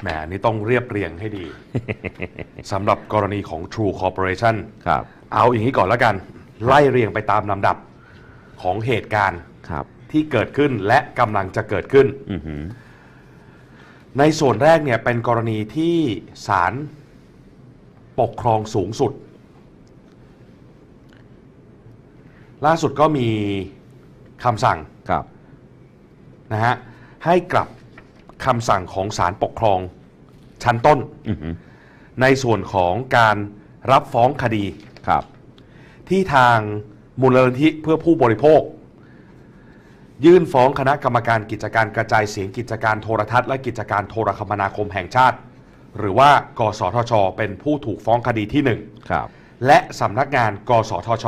แหมอันนี่ต้องเรียบเรียงให้ดี สำหรับกรณีของ True Corporation ครับ เอาอย่างนี้ก่อนแล้วกัน ไล่เรียงไปตามลำดับของเหตุการณ์ครับ ที่เกิดขึ้นและกำลังจะเกิดขึ้น อือหือ ในส่วนแรกเนี่ยเป็นกรณีที่ศาลปกครองสูงสุด ล่าสุดก็มีคำสั่งครับ นะฮะให้กลับ คำสั่งของศาลปกครองชั้นต้นอือหือในส่วนของการรับฟ้องคดีครับ ที่ทางมูลนิธิเพื่อผู้บริโภค ยื่นฟ้องคณะกรรมการกิจการกระจายเสียงกิจการโทรทัศน์และกิจการโทรคมนาคมแห่งชาติ หรือว่ากสทช เป็นผู้ถูกฟ้องคดีที่ครับ1และสำนักงานกสทช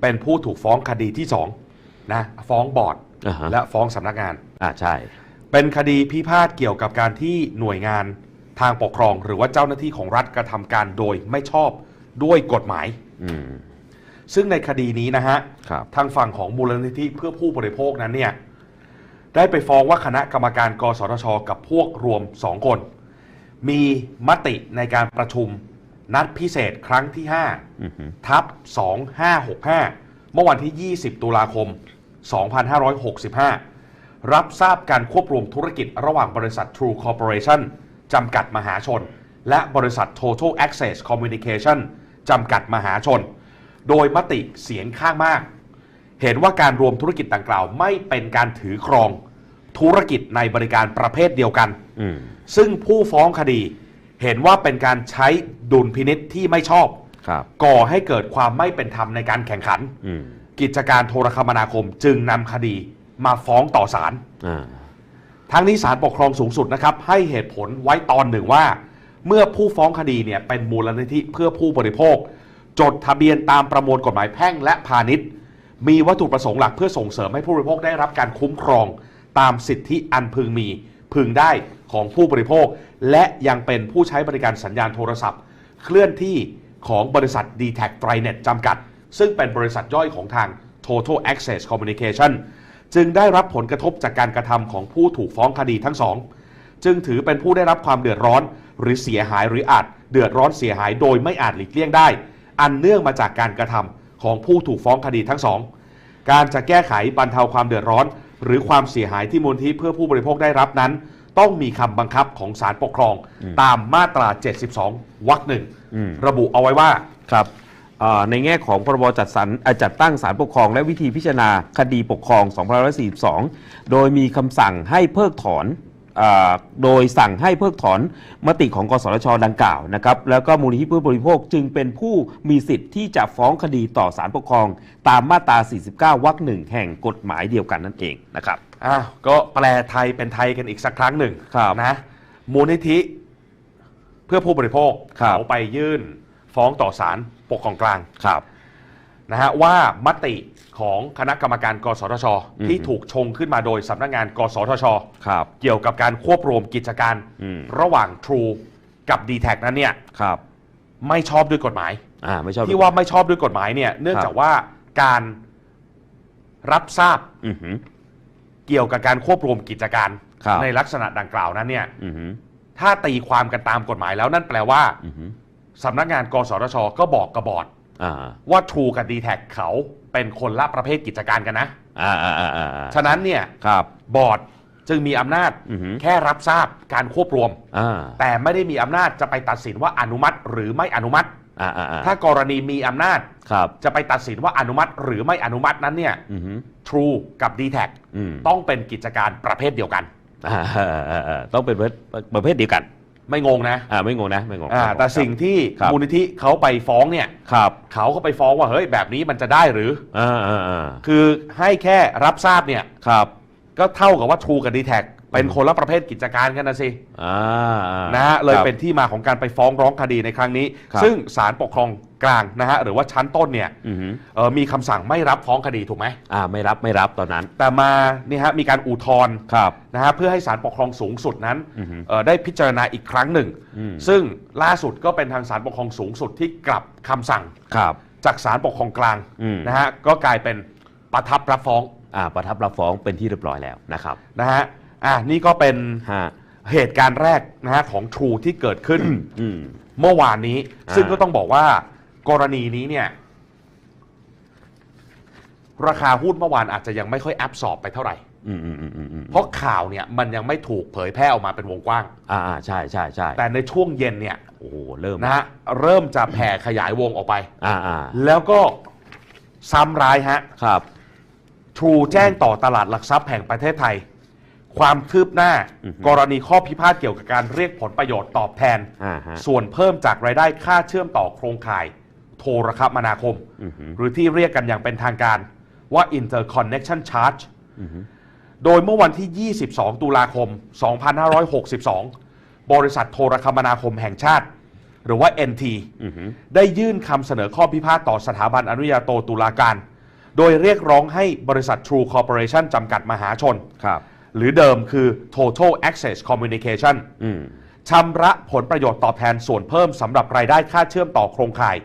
เป็นผู้ถูกฟ้องคดีที่2นะฟ้องบอร์ดอ่าฮะและฟ้องสำนักงานอ่าใช่ เป็นคดีพิพาทเกี่ยวกับการที่หน่วยงานทางปกครอง หรือว่าเจ้าหน้าที่ของรัฐกระทำการโดยไม่ชอบด้วยกฎหมาย อืม ซึ่งในคดีนี้นะฮะ ครับ ทางฝั่งของมูลนิธิเพื่อผู้บริโภคนั้นเนี่ยได้ไปฟ้องว่าคณะกรรมการ กสทช กับพวกรวม 2 คน มีมติในการประชุมนัดพิเศษครั้งที่ อือหือ5ทับ 2565 เมื่อวันที่ 20 ตุลาคม 2565 รับทราบการควบรวมธุรกิจระหว่างบริษัท True Corporation จำกัดมหาชน และบริษัท Total Access Communication จำกัดมหาชน โดยมติเสียงข้างมาก เห็นว่าการรวมธุรกิจดังกล่าว ไม่เป็นการถือครองธุรกิจในบริการประเภทเดียวกันอืมซึ่งผู้ฟ้องคดี เห็นว่าเป็นการใช้ดุลพินิษที่ไม่ชอบครับก่อให้เกิดความไม่เป็นธรรมในการแข่งขันอืมกิจการโทรคมนาคมจึงนำคดี มาฟ้องต่อศาลอ่าทั้งนี้ศาลปกครองสูงสุดนะครับ ให้เหตุผลไว้ตอนหนึ่งว่า เมื่อผู้ฟ้องคดีเนี่ยเป็นมูลนิธิเพื่อผู้บริโภค จดทะเบียนตามประมวลกฎหมายแพ่งและพาณิชย์ มีวัตถุประสงค์หลักเพื่อส่งเสริมให้ผู้บริโภคได้รับการคุ้มครอง ตามสิทธิอันพึงมี พึงได้ของผู้บริโภค และยังเป็นผู้ใช้บริการสัญญาณโทรศัพท์ เคลื่อนที่ของบริษัท d t แท t r i n e t จำกัด ซึ่งเป็นบริษัทย่อยของทาง Total Access Communication จึงได้รับผลกระทบจากการกระทำของผู้ถูกฟ้องคดีทั้งสอง จึงถือเป็นผู้ได้รับความเดือดร้อน หรือเสียหายหรืออาจเดือดร้อนเสียหายโดยไม่อาจหลีกเลี่ยงได้ อันเนื่องมาจากการกระทำของผู้ถูกฟ้องคดีทั้งสอง การจะแก้ไขบรรเทาความเดือดร้อน หรือความเสียหายที่มูลที่เพื่อผู้บริโภคได้รับนั้น ต้องมีคำบังคับของศาลปกครอง ตามมาตรา 72 วรรคหนึ่งอืมระบุเอาไว้ว่าครับเอ่อ ในแง่ของพรบจัดสรรเอ่อจัดตั้งศาลปกครอง และวิธีพิจารณาคดีปกครอง 2542 โดยมีคำสั่งให้เพิกถอนเออโดยสั่งให้เพิกถอนมติของกสทชดังกล่าวนะครับแล้วก็มูลนิธิเพื่อบริโภคจึงเป็นผู้มีสิทธิ์ที่จะฟ้องคดีต่อศาลปกครอง ตามมาตรา 49 วรรคหนึ่งแห่งกฎหมายเดียวกันนั่นเองนะครับอ้าวก็แปลไทยเป็นไทยกันอีกสักครั้งหนึ่งครับนะมูลนิธิเพื่อผู้บริโภคครับเขาไปยื่น ฟ้องต่อศาลปกครองกลางครับนะฮะว่ามติของคณะกรรมการ กสทชอืมที่ถูกชงขึ้นมาโดยสำนักงาน กสทช ครับ เกี่ยวกับการควบรวมกิจการอืม ระหว่าง True กับ d t แทนั้นเนี่ยครับ ไม่ชอบด้วยกฎหมาย อ่า ไม่ชอบที่ว่าไม่ชอบด้วยกฎหมายเนี่ยเนื่องครับจากว่าการรับทราบอือหือ เกี่ยวกับการควบรวมกิจการ ครับ ในลักษณะดังกล่าวนั้นเนี่ย อือหือถ้าตีความกันตามกฎหมายแล้วนั่นแปลว่า อือหือ สำนักงานกสทชก็บอกกระบอดอ่าว่า True กับ d t แทเขาเป็นคนละประเภทกิจการกันนะ อ่าอ่าอ่าอ่าฉะนั้นเนี่ยครับบอร์ดจึงมีอำนาจอือหือแค่รับทราบการควบรวม อ่าแต่ไม่ได้มีอำนาจจะไปตัดสินว่าอนุมัติหรือไม่อนุมัติ อ่าอ่าอ่าถ้ากรณีมีอำนาจครับจะไปตัดสินว่าอนุมัติหรือไม่อนุมัตินั้นเนี่ยอือหือ True กับ d t แทอืมต้องเป็นกิจการประเภทเดียวกัน อ่าอ่าอ่าอ่าต้องเป็นประเภทประเภทเดียวกัน ไม่งงนะอ่าไม่งงนะไม่งงอ่าแต่สิ่งที่ครับมูลนิธิเขาไปฟ้องเนี่ยครับเขาก็ไปฟ้องว่าเฮ้ยแบบนี้มันจะได้หรืออ่าอ่าอ่าคือให้แค่รับทราบเนี่ยครับก็เท่ากับว่า True กับ d t แท เป็นคนละประเภทกิจการกันนะสิอ่าอ่านะฮะเลยครับ เป็นที่มาของการไปฟ้องร้องคดีในครั้งนี้ ครับ ซึ่งศาลปกครองกลางนะฮะหรือว่าชั้นต้นเนี่ยอือหือเอ่อมีคำสั่งไม่รับฟ้องคดีถูกไหมอ่า ไม่รับไม่รับตอนนั้น แต่มานี่ฮะมีการอุทธรณ์ ครับ นะฮะเพื่อให้ศาลปกครองสูงสุดนั้นอือฮึเอ่อได้พิจารณาอีกครั้งหนึ่ง อืม ซึ่งล่าสุดก็เป็นทางศาลปกครองสูงสุดที่กลับคำสั่งครับ จากศาลปกครองกลางอืม นะฮะก็กลายเป็นประทับรับฟ้องอ่า ประทับรับฟ้องเป็นที่เรียบร้อยแล้วนะครับ นะฮะ อะนี่ก็เป็นฮะเหตุการณ์แรกนะฮะของ True ที่เกิดขึ้น อืม เมื่อวานนี้ อ่า ซึ่งก็ต้องบอกว่ากรณีนี้เนี่ย ราคาหุ้นเมื่อวานอาจจะยังไม่ค่อยแอบสอบไปเท่าไหร่ อืมอืมอืมอืมอืมเพราะข่าวเนี่ยมันยังไม่ถูกเผยแพร่ออกมาเป็นวงกว้าง อ่าอ่าใช่ใช่ใช่แต่ในช่วงเย็นเนี่ยโอ้โหเริ่มนะฮะเริ่มจะแผ่ขยายวงออกไป อ่าอ่าแล้วก็ซ้ำร้ายฮะ ครับ True แจ้งต่อตลาดหลักทรัพย์แห่งประเทศไทย ความคืบหน้า อือฮึ กรณีข้อพิพาทเกี่ยวกับการเรียกผลประโยชน์ตอบแทน อ่าฮะ ส่วนเพิ่มจากรายได้ค่าเชื่อมต่อโครงข่าย โทรคมนาคม อือฮึ หรือที่เรียกกันอย่างเป็นทางการว่า interconnection charge อือฮึ โดยเมื่อวันที่ 22 ตุลาคม 2562 บริษัทโทรคมนาคมแห่งชาติ หรือว่า NT อือฮึ ได้ยื่นคำเสนอข้อพิพาทต่อสถาบันอนุญาโตตุลาการ โดยเรียกร้องให้บริษัท True Corporation จำกัดมหาชน ครับ หรือเดิมคือ Total Access Communication อืมชำระผลประโยชน์ตอบแทนส่วนเพิ่มสำหรับรายได้ค่าเชื่อมต่อโครงข่าย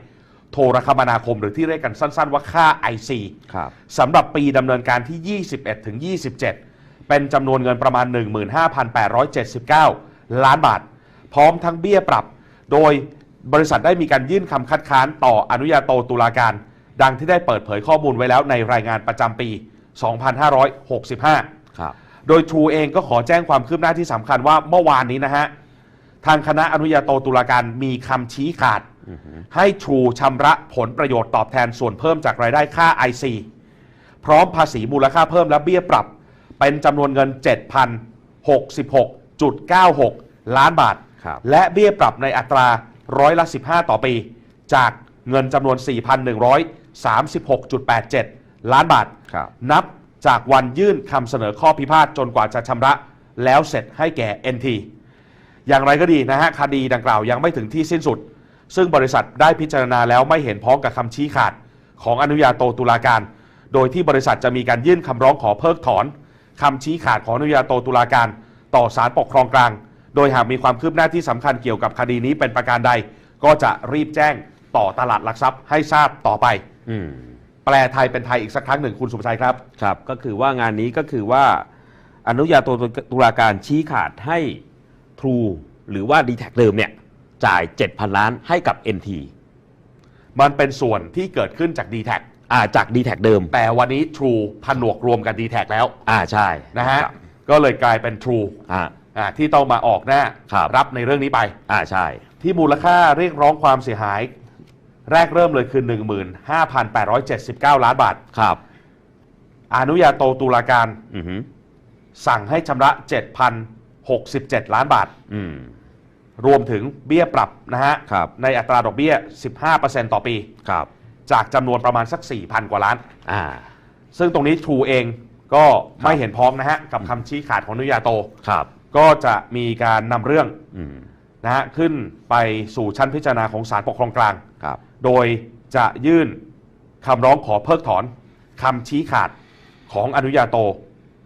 โทรคมนาคมหรือที่เรียกกันสั้น ๆ ว่าค่า IC ครับสำหรับปีดำเนินการที่ 21 ถึง 27 เป็นจำนวนเงินประมาณ 15,879 ล้านบาท พร้อมทั้งเบี้ยปรับ โดยบริษัทได้มีการยื่นคำคัดค้านต่ออนุญาโตตุลาการ ดังที่ได้เปิดเผยข้อมูลไว้แล้วในรายงานประจำปี 2565 ครับ โดย True เองก็ขอแจ้งความคืบหน้าที่สำคัญว่าเมื่อวานนี้นะฮะ ทางคณะอนุญาโตตุลาการมีคำชี้ขาดอือฮึให้ True ชำระผลประโยชน์ตอบแทนส่วนเพิ่มจากรายได้ค่า IC พร้อมภาษีมูลค่าเพิ่มและเบี้ยปรับ เป็นจำนวนเงิน 7,066.96 ล้านบาท ครับ และเบี้ยปรับในอัตราร้อยละ 15 ต่อปี จากเงินจำนวน 4,136.87 ล้านบาท ครับ นับ จากวันยื่นคำเสนอข้อพิพาทจนกว่าจะชำระ แล้วเสร็จให้แก่ NT อย่างไรก็ดีนะฮะคดีดังกล่าวยังไม่ถึงที่สิ้นสุด ซึ่งบริษัทได้พิจารณาแล้วไม่เห็นพ้องกับคำชี้ขาด ของอนุญาโตตุลาการ โดยที่บริษัทจะมีการยื่นคำร้องขอเพิกถอนคำชี้ขาดของอนุญาโตตุลาการ ต่อศาลปกครองกลาง โดยหากมีความคืบหน้าที่สำคัญเกี่ยวกับคดีนี้เป็นประการใด ก็จะรีบแจ้งต่อตลาดหลักทรัพย์ให้ทราบต่อไปอื แปลไทยเป็นไทยอีกสักครั้งหนึ่งคุณสุภชัยครับ ครับ ก็คือว่างานนี้ก็คือว่า อนุญาโตตุลาการชี้ขาดให้ True หรือว่า d t แทเดิมเนี่ย จ่าย 7,000 ล้านให้กับ NT มันเป็นส่วนที่เกิดขึ้นจาก d t แทอ่าจาก d t แทเดิม แต่วันนี้ True ผนวกรวมกับ d t แทแล้วอ่าใช่นะฮะ ครับก็เลยกลายเป็น True อ่า อ่าที่ต้องมาออกหน้าครับ รับในเรื่องนี้ไป อ่าใช่ ที่มูลค่าเรียกร้องความเสียหาย แรกเริ่มเลยคือ 15,879 ล้านบาท ครับ อนุญาโตตุลาการ อือฮึสั่งให้ชำระ 7,067 ล้านบาท อืม รวมถึงเบี้ยปรับนะฮะ ครับ ในอัตราดอกเบี้ย 15%ต่อปี ครับ จากจำนวนประมาณสัก 4,000 กว่าล้าน อ่า ซึ่งตรงนี้ True เองก็ไม่เห็นพ้องนะฮะ กับคำชี้ขาดของอนุญาโต ครับ ก็จะมีการนำเรื่องอืม นะฮะขึ้นไปสู่ชั้นพิจารณาของศาลปกครองกลาง ครับ โดยจะยื่นคำร้องขอเพิกถอนคำชี้ขาดของอนุญาโต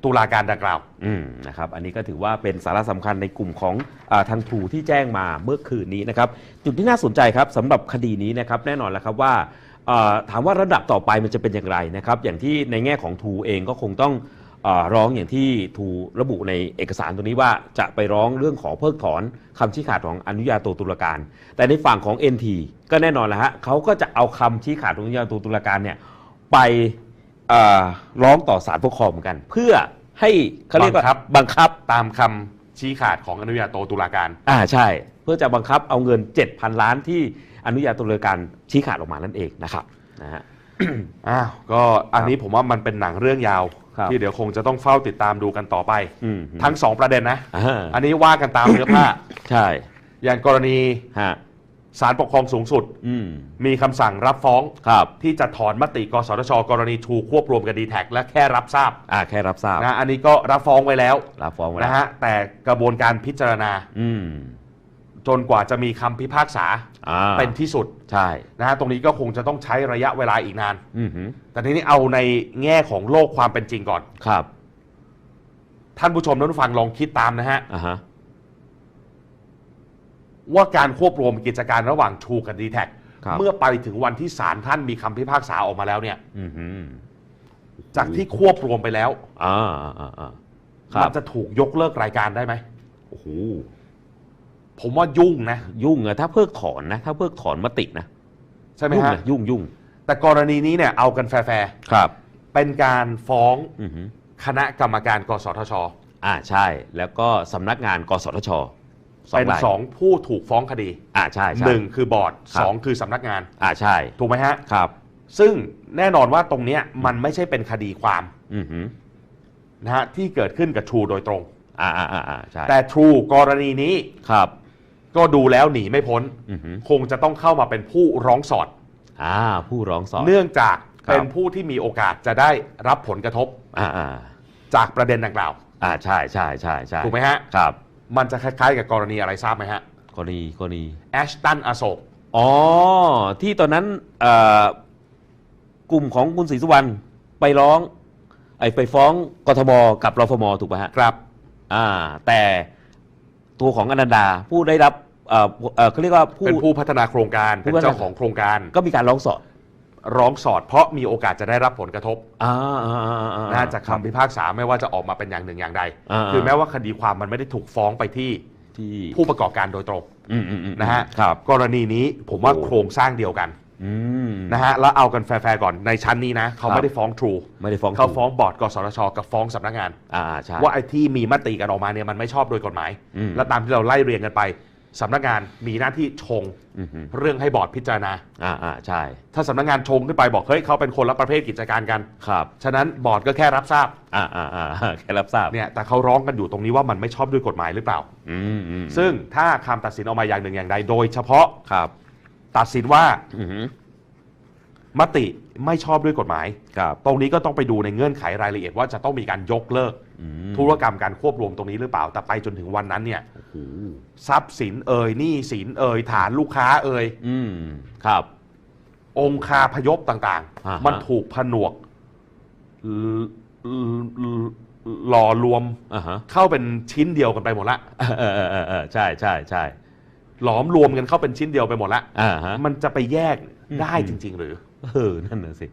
ตุลาการดังกล่าว อืมนะครับ อันนี้ก็ถือว่าเป็นสาระสำคัญในกลุ่มของอาทางทรูที่แจ้งมาเมื่อคืนนี้นะครับ จุดที่น่าสนใจครับสำหรับคดีนี้นะครับแน่นอนแล้วครับว่าเอ่อถามว่าระดับต่อไปมันจะเป็นอย่างไรนะครับ อย่างที่ในแง่ของทรูเองก็คงต้องเออ ร้องอย่างที่ทรูระบุในเอกสารตัวนี้ว่าจะไปร้องเรื่องขอเพิกถอนคำชี้ขาดของอนุญาโตตุลาการ แต่ในฝั่งของ NT ก็แน่นอนแล้วฮะเขาก็จะเอาคำชี้ขาดของอนุญาโตตุลาการเนี่ยไปเอ่อร้องต่อศาลปกครองเหมือนกัน เพื่อให้เขาเรียกว่าบังคับบังคับตามคำชี้ขาดของอนุญาโตตุลาการ อ่าใช่ เพื่อจะบังคับเอาเงิน 7,000 ล้านที่อนุญาโตุลาการชี้ขาดออกมานั่นเองนะครับนะฮะอ้าวก็อันนี้ผมว่ามันเป็นหนังเรื่องยาว ครับที่เดี๋ยวคงจะต้องเฝ้าติดตามดูกันต่อไป อืมทั้งสองประเด็นนะ อ่าอันนี้ว่ากันตามเนื้อผ้า ใช่อย่างกรณีฮะศาลปกครองสูงสุด อืมมีคำสั่งรับฟ้องครับที่จะถอนมติกสทช กรณีทูควบรวมกับดีแท็และแค่รับทราบอ่าแค่รับทราบนะอันนี้ก็รับฟ้องไว้แล้วรับฟ้องไว้แล้วนะฮะแต่กระบวนการพิจารณาอืมจนกว่าจะมีคำพิพากษา อ่าเป็นที่สุดใช่นะฮะตรงนี้ก็คงจะต้องใช้ระยะเวลาอีกนาน อืมหือแต่ทีนี้เอาในแง่ของโลกความเป็นจริงก่อน ครับท่านผู้ชมท่านผู้ฟังลองคิดตามนะฮะ อ่าฮะว่าการควบรวมกิจการระหว่างทูกับดีแท็ครับเมื่อไปถึงวันที่ศาลท่านมีคำพิพากษาออกมาแล้วเนี่ย อืมหือจากที่ควบรวมไปแล้ว อ่าอ่าอ่าคมัรับนจะถูกยกเลิกรายการได้ไหม โอ้โห ผมว่ายุ่งนะ ยุ่งอะถ้าเพิกถอนนะ ถ้าเพิกถอนมตินะใช่ไหมยุ่งฮะนะยุ่งยุ่งแต่กรณีนี้เนี่ยเอากันแฟร์ครับ ๆเป็นการฟ้องอือหือคณะกรรมการกสทช อ่าใช่ แล้วก็สำนักงานกสทชเป็นรายสองผู้ถูกฟ้องคดีอ่าใช่ใช่ หนึ่งคือบอร์ดครับ สองคือสำนักงาน อ่าใช่ถูกไหมฮะ ครับ ซึ่งแน่นอนว่าตรงเนี้ยมันไม่ใช่เป็นคดีความอือหือนะฮะที่เกิดขึ้นกับ True โดยตรง อ่าอ่าอ่าอ่าใช่แต่ True กรณีนี้ครับ ก็ดูแล้วหนีไม่พ้น อือหือคงจะต้องเข้ามาเป็นผู้ร้องสอด อ่า ผู้ร้องสอบ เนื่องจากครับ เป็นผู้ที่มีโอกาสจะได้รับผลกระทบอ่าอ่าจากประเด็นดังกล่าวอ่าใช่ใช่ใช่ใช่ถูกไหมฮะ ครับมันจะคล้ายๆกับกรณีอะไรทราบไหมฮะกรณีกรณีแอชตันอโศกอ๋อ ที่ตอนนั้นเอ่อกลุ่มของคุณศรีสุวรรณไปร้อง ไอ้ไปฟ้องกทมกับรฟมถูกไหมฮะ ครับ อ่า แต่ ตัวของอนันดาผู้ได้รับเอ่อเอ่อเขาเรียกว่าผู้ เป็นผู้พัฒนาโครงการผู้เป็นพัฒนาเจ้าของโครงการ ก็มีการร้องสอบร้องสอดเพราะมีโอกาสจะได้รับผลกระทบ อ่าอ่าอ่าอ่า น่าจะคำพิพากษาไม่ว่าจะออกมาเป็นอย่างหนึ่งอย่างใด อ่า คือแม้ว่าคดีความมันไม่ได้ถูกฟ้องไปที่ที่ผู้ประกอบการโดยตรงอืมอืมอืมนะฮะ ครับ กรณีนี้ผมว่าโอ้ โครงสร้างเดียวกัน อืมนะฮะแล้วเอากันแฟร์ๆก่อนในชั้นนี้นะเขาครับไม่ได้ฟ้อง True ไม่ได้ฟ้องเขาฟ้องบอร์ดกสทชกับฟ้องสำนักงานอ่าอ่าใช่ว่าไอ้ที่มีมติกันออกมาเนี่ยมันไม่ชอบโดยกฎหมาย อืมและตามที่เราไล่เรียงกันไปสำนักงานมีหน้าที่ชงอืมอืมเรื่องให้บอร์ดพิจารณา อ่าอ่าใช่ถ้าสำนักงานชงขึ้นไปบอกเฮ้ยเขาเป็นคนละประเภทกิจการกัน ครับ ฉะนั้นบอร์ดก็แค่รับทราบอ่าอ่าอ่า แค่รับทราบเนี่ยแต่เขาร้องกันอยู่ตรงนี้ว่ามันไม่ชอบด้วยกฎหมายหรือเปล่า อืมอืมซึ่งถ้าคำตัดสินออกมาอย่างหนึ่งอย่างใดโดยเฉพาะ ครับ ตัดสินว่าอืมมติไม่ชอบด้วยกฎหมาย ครับตรงนี้ก็ต้องไปดูในเงื่อนไขรายละเอียดว่าจะต้องมีการยกเลิก อืมธุรกรรมการควบรวมตรงนี้หรือเปล่า แต่ไปจนถึงวันนั้นเนี่ยโอ้โหทรัพย์สินเอ่ยหนี้สินเอ่ยฐานลูกค้าเอ่ยอืมครับ องคาพยพต่างอ่าฮะ ๆ มันถูกผนวกลลหล่อรวมอ่าฮะเข้าเป็นชิ้นเดียวกันไปหมดละ เออเออเออเออใช่ใช่ใช่ หลอมรวมกันเข้าเป็นชิ้นเดียวไปหมดละอ่าฮะ มันจะไปแยกได้อืมจริง ๆ หรือ เออ นั่นน่ะสิ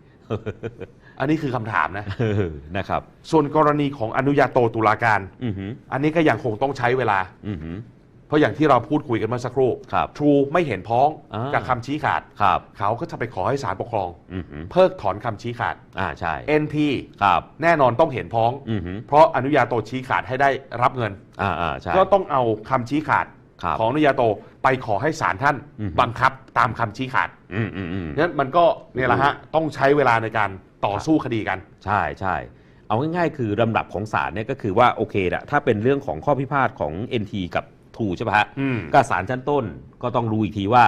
อันนี้คือคำถามนะ เออ นะครับ ส่วนกรณีของอนุญาโตตุลาการ อือหืออันนี้ก็ยังคงต้องใช้เวลา อือหือ เพราะอย่างที่เราพูดคุยกันเมื่อสักครู่ครับทรูไม่เห็นพ้องอ่ากั กับคำชี้ขาด ครับ เขาก็จะไปขอให้ศาลปกครอง อือหือ เพิกถอนคำชี้ขาด อ่า ใช่ NT ครับ แน่นอนต้องเห็นพ้อง อือหือ เพราะอนุญาโตชี้ขาดให้ได้รับเงิน อ่าอ่าใช่ ก็ต้องเอาคำชี้ขาดครับ ของอนุญาโต ไปขอให้ศาลท่านอือฮึบังคับตามคำชี้ขาดอืมอืมอืมนั้นมันก็เนี่ยแหละฮะต้องใช้เวลาในการต่อสู้คดีกัน ใช่ใช่เอาง่ายๆ คือลำดับของศาลเนี่ยก็คือว่าโอเคละถ้าเป็นเรื่องของข้อพิพาทของ NT กับทูใช่ไหมฮะ อืม ก็ศาลชั้นต้นก็ต้องรู้อีกทีว่า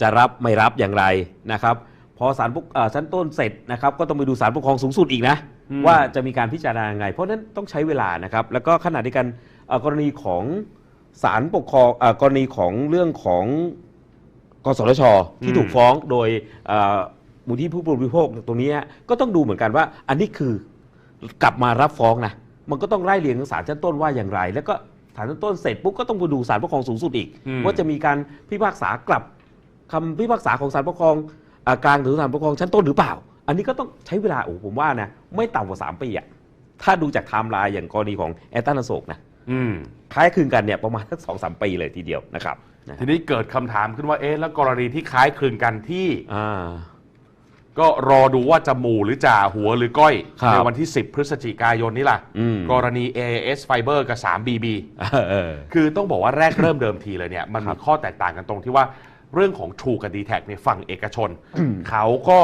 จะรับไม่รับอย่างไรนะครับ พอศาลปกเอ่อชั้นต้นเสร็จนะครับ ก็ต้องไปดูศาลปกครองสูงสุดอีกนะ อืม ว่าจะมีการพิจารณายังไง เพราะฉะนั้นต้องใช้เวลานะครับ แล้วก็ขณะเดียวกันเอ่อกรณีของ ศาลปกครองเอ่อกรณีของเรื่องของกสทชที่ถูกฟ้องโดยเอ่อมูลที่ผู้บริโภคตรงนี้ก็ต้องดูเหมือนกันว่า อันนี้คือกลับมารับฟ้องนะมันก็ต้องไล่เรียงศาลชั้นต้นว่าอย่างไร แล้วก็ศาลชั้นต้นเสร็จปุ๊บก็ต้องไปดูศาลปกครองสูงสุดอีก อืม ว่าจะมีการพิพากษากลับคำพิพากษาของศาลปกครองอ่ากลางหรือศาลปกครองชั้นต้นหรือเปล่า อันนี้ก็ต้องใช้เวลาโอ้โหผมว่านะไม่ต่ำกว่า3ปีอะถ้าดูจากไทม์ไลน์อย่างกรณีของแอตตันอโศกนะ อืม คล้ายคลึงกันเนี่ยประมาณสักสองสามปีเลยทีเดียวนะครับนะทีนี้เกิดคำถามขึ้นว่า เอ๊ะ แล้วกรณีที่คล้ายคลึงกันที่ อ่า ก็รอดูว่าจะหมู่หรือจ่าหัวหรือก้อย ครับในวันที่ 10 พฤศจิกายนนี้ล่ะ อืม กรณี AAS Fiber กับ 3BB เออเออ คือต้องบอกว่าแรกเริ่มเดิมทีเลยเนี่ย มันครัมีบข้อแตกต่างกันตรงที่ว่าเรื่องของ True กับ d t แทในยฝั่งเอกชน เขาก็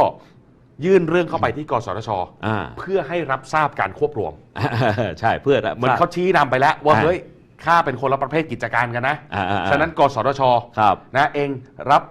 ยื่นเรื่องเข้าไปที่กสทช อ่าเพื่อให้รับทราบการควบรวม ใช่เพื่อเหมือนเขาชี้นำไปแล้วว่าอ่าเฮ้ยข้าเป็นคนละประเภทกิจการกันนะ อ่าอ่าอ่าฉะนั้นกสทชครับนะเองรับ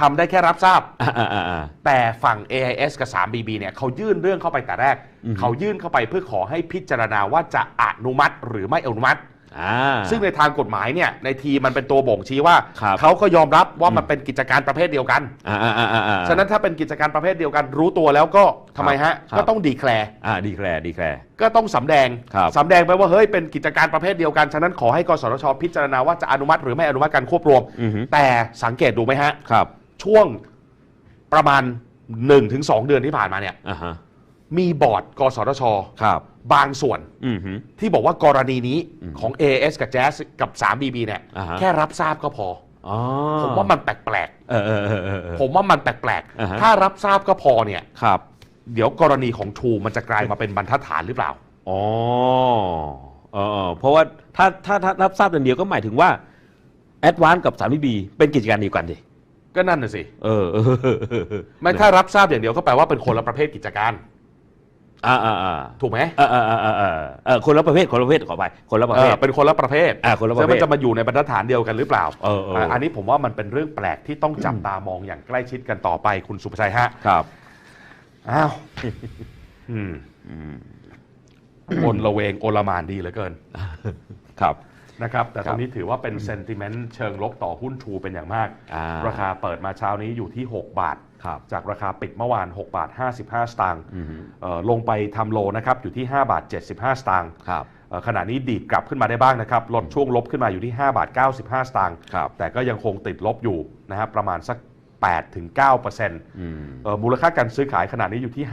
ทำได้แค่รับทราบ อ่าอ่าอ่าอ่า แต่ฝั่ง AIS กับ 3BB เนี่ยเขายื่นเรื่องเข้าไปแต่แรกอือฮึเขายื่นเข้าไปเพื่อขอให้พิจารณาว่าจะอนุมัติหรือไม่อนุมัติ อ่า ซึ่งในทางกฎหมายเนี่ยในทีมันเป็นตัวบ่งชี้ว่า ครับ เขาก็ยอมรับว่ามันเป็นกิจการประเภทเดียวกัน อ่าอ่าอ่าอ่า ฉะนั้นถ้าเป็นกิจการประเภทเดียวกันรู้ตัวแล้วก็ทำไมฮะ ครับ ก็ต้องดีแคลร์อ่าดีแคลร์ดีแคลร์ ก็ต้องสำแดงครับ สำแดงไปว่าเฮ้ยเป็นกิจการประเภทเดียวกัน ฉะนั้นขอให้กสทชพิจารณาว่าจะอนุมัติหรือไม่อนุมัติการควบรวม อือฮึแต่สังเกตดูไหมฮะ ครับช่วงประมาณ 1-2 เดือนที่ผ่านมาเนี่ย อ่าฮะ มีบอร์ดกสทช ครับ บางส่วน อือฮึ ที่บอกว่ากรณีนี้อืมของ AS กับ Jazz กับ 3BB เนี่ยอ่าฮะ แค่รับทราบก็พออ๋ออผมว่ามันแปลกเออเออเออเออเออ ๆผมว่ามันแปลกอ่าฮะ ๆถ้ารับทราบก็พอเนี่ยครับ เดี๋ยวกรณีของ True มันจะกลายมาเป็นบรรทัดฐานหรือเปล่า อ๋อเออเออเพราะว่าถ้าถ้าถ้ารับทราบอย่างเดียวก็หมายถึงว่าแอดวานกับสามีบีเป็นกิจการเดียวกันดิก็นั่นน่ะสิ เออเออเออเออเออไม่ถ้ารับทราบอย่างเดียวก็แปลว่าเป็นคนละประเภทกิจการ อ่าอ่าอ่าถูกไหมเออเออเออเออเออเออคนละประเภทคนละประเภทขอไปคนละประเอเภอทเป็นคนละประเภทอ่าคนละประเภท ซึ่งมันจะมาอยู่ในบรรทัดฐานเดียวกันหรือเปล่าเออเอออะอันนี้ผมว่ามันเป็นเรื่องแปลกที่ต้องจับตามองอย่างใกล้ชิดกันต่อไปคุณสุภชัยฮะครับอ้าวอืมอนละเวงโอลหมานดีเหลือเกินครับ นะครับ แต่คตรับรงนี้ถือว่าเป็นเซนติเมนต์เชิงลบต่อหุ้นทูเป็นอย่างมาก อ่า ราคาเปิดมาเช้านี้อยู่ที่ 6 บาทครับ จากราคาปิดเมื่อวาน 6 บาท 55 สตางค์อือฮึเอ่อลงไปทำโลนะครับอยู่ที่ 5 บาท 75 สตางค์ครับเอ่อขณะนี้ดีดกลับขึ้นมาได้บ้างนะครับลดช่วงลบขึ้นมาอยู่ที่ 5 บาท 95 สตางค์ครับแต่ก็ยังคงติดลบอยู่นะครับประมาณสัก8-9%ถึง9%เอืมอ่อมูลค่าการซื้อขายขณะนี้อยู่ที่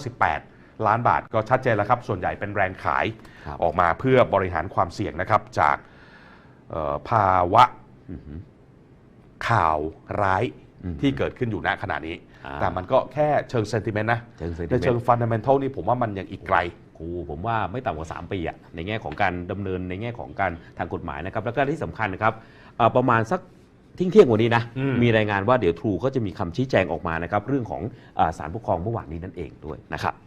598 ล้านบาทก็ชัดเจนแล้วครับ ส่วนใหญ่เป็นแรงขายครับออกมาเพื่อบริหารความเสี่ยงนะครับ จากเอ่อภาวะอือฮึข่าวร้ายอืม ที่เกิดขึ้นอยู่ณขณะนี้อ่าแต่มันก็แค่เชิงเซนติเมนต์นะเชิง sentiment ในเชิงฟันดัมเ n นทัลนี่ผมว่ามันยังอีกไกลครูผมว่าไม่ต่ำกว่า 3 ปีอะในแง่ของการดำเนินในแง่ของการทางกฎหมายนะครับ แล้วก็ที่สำคัญนะครับเอ่อประมาณสักเที่ยงเที่ยงๆวันนี้นะอืมมีรายงานว่าเดี๋ยวทรูก็จะมีคำชี้แจงออกมานะครับ เรื่องของอาสารปกครองเมื่อวานนี้นั่นเองด้วยนะครับ